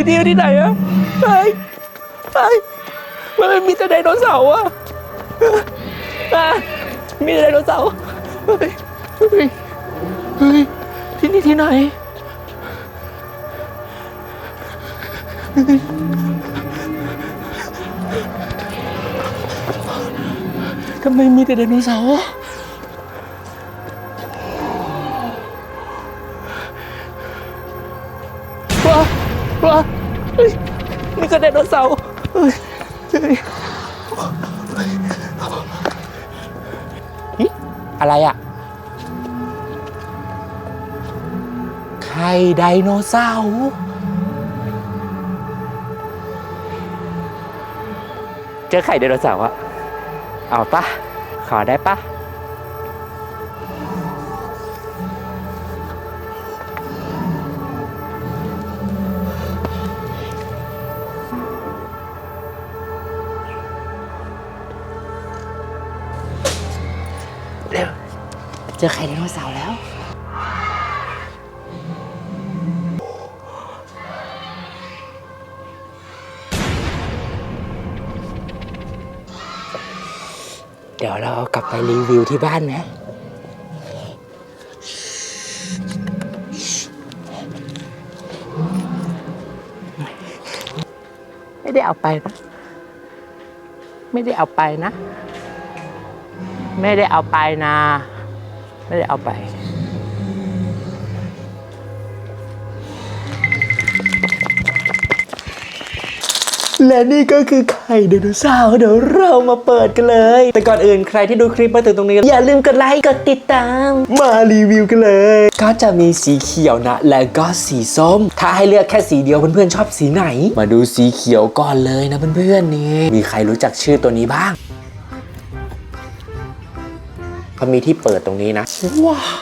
ที่นี่ที่ไหนอะเฮ้ยเฮ้ยมันมีแต่ไดโนเสาร์อะอะมีแต่ไดโนเสาร์เฮ้ยเฮ้ยเฮ้ยที่นี่ที่ไหนทำไมมีแต่ไดโนเสาร์ ว้าเฮ้ยมีแต่ไดโนเสาร์เฮ้ยเฮ้ยหึอะไรอะ ไข่ไดโนเสาร์เจอไข่ไดโนเสาร์อะเอาปะขอได้ปะ เจอไข่ไดโนเสาร์แล้ว เดี๋ยวเราเอากลับไปรีวิวที่บ้านนะ ไม่ได้เอาไปนะ ไม่ได้เอาไปนะ ไม่ได้เอาไปนะ ไม่ได้เอาไป และนี่ก็คือไข่ไดโนเสาร์เดี๋ยวเรามาเปิดกันเลย แต่ก่อนอื่นใครที่ดูคลิปมาถึงตรงนี้ อย่าลืมกดไลค์กดติดตาม มารีวิวกันเลย ก็จะมีสีเขียวนะ และก็สีส้ม ถ้าให้เลือกแค่สีเดียวเพื่อนๆชอบสีไหน มาดูสีเขียวก่อนเลยนะเพื่อนๆนี่มีใครรู้จักชื่อตัวนี้บ้าง เขามีที่เปิดตรงนี้นะ ว้าว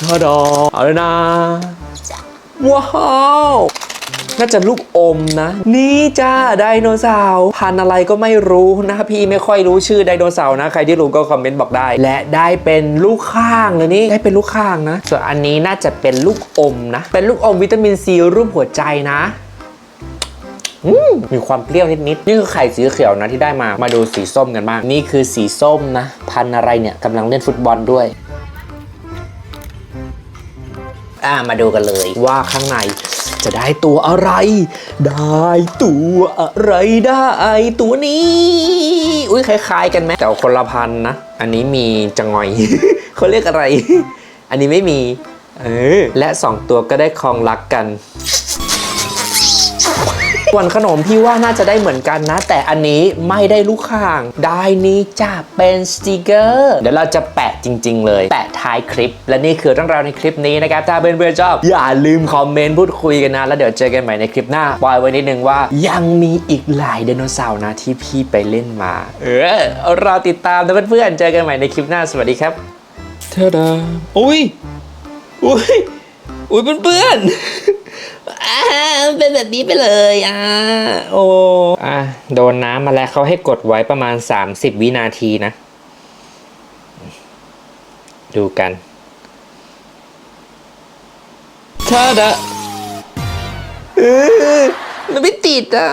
ทาดาเอาเลยนะ ว้าว น่าจะลูกอมนะ นี่จ้าไดโนเสาร์พันธุ์อะไรก็ไม่รู้นะพี่ไม่ค่อยรู้ชื่อไดโนเสาร์นะ ใครที่รู้ก็คอมเมนต์บอกได้ และได้เป็นลูกข้างเลยนี่ได้เป็นลูกข้างนะ ส่วนอันนี้น่าจะเป็นลูกอมนะ เป็นลูกอมวิตามินซีรูปหัวใจนะอื มีความเปรี้ยวนิดๆนี่คือไข่สีเขียวนะที่ได้มา มาดูสีส้มกันบ้าง นี่คือสีส้มนะ พันอะไรเนี่ยกำลังเล่นฟุตบอลด้วยอ่ามาดูกันเลยว่าข้างในจะได้ตัวอะไร ได้ตัวอะไรได้ตัวนี้ อุ้ยคล้ายๆ กันไหมแต่คนละพันนะ อันนี้มีจังงอย เขาเรียกอะไร อันนี้ไม่มี เออ และสองตัวก็ได้คลองรักกัน ส่วนขนมพี่ว่าน่าจะได้เหมือนกันนะ แต่อันนี้ไม่ได้ลูกข่าง ได้นี้จะเป็นสติกเกอร์เดี๋ยวเราจะแปะจริง ๆ เลย แปะท้ายคลิป และนี่คือเรื่องราวในคลิปนี้นะครับ ถ้าเพื่อนๆชอบ อย่าลืมคอมเมนต์พูดคุยกันนะ แล้วเดี๋ยวเจอกันใหม่ในคลิปหน้าปล่อยไว้นิดนึงว่า ยังมีอีกหลายไดโนเสาร์นะที่พี่ไปเล่นมา เออรอติดตามนะเพื่อนๆเจอกันใหม่ในคลิปหน้าสวัสดีครับเทดาอุ้ยอุ้ยอุ้ยเพื่อนๆ อ่าเป็นแบบนี้ไปเลยอ่าโอ้อะโดนน้ำมาแล้วเขาให้กดไว้ประมาณ 30 วินาทีนะ ดูกันท่าดะเออมันไม่ติดอะ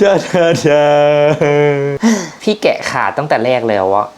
ท่าดาพี่แกะขาดตั้งแต่แรกแล้วอะ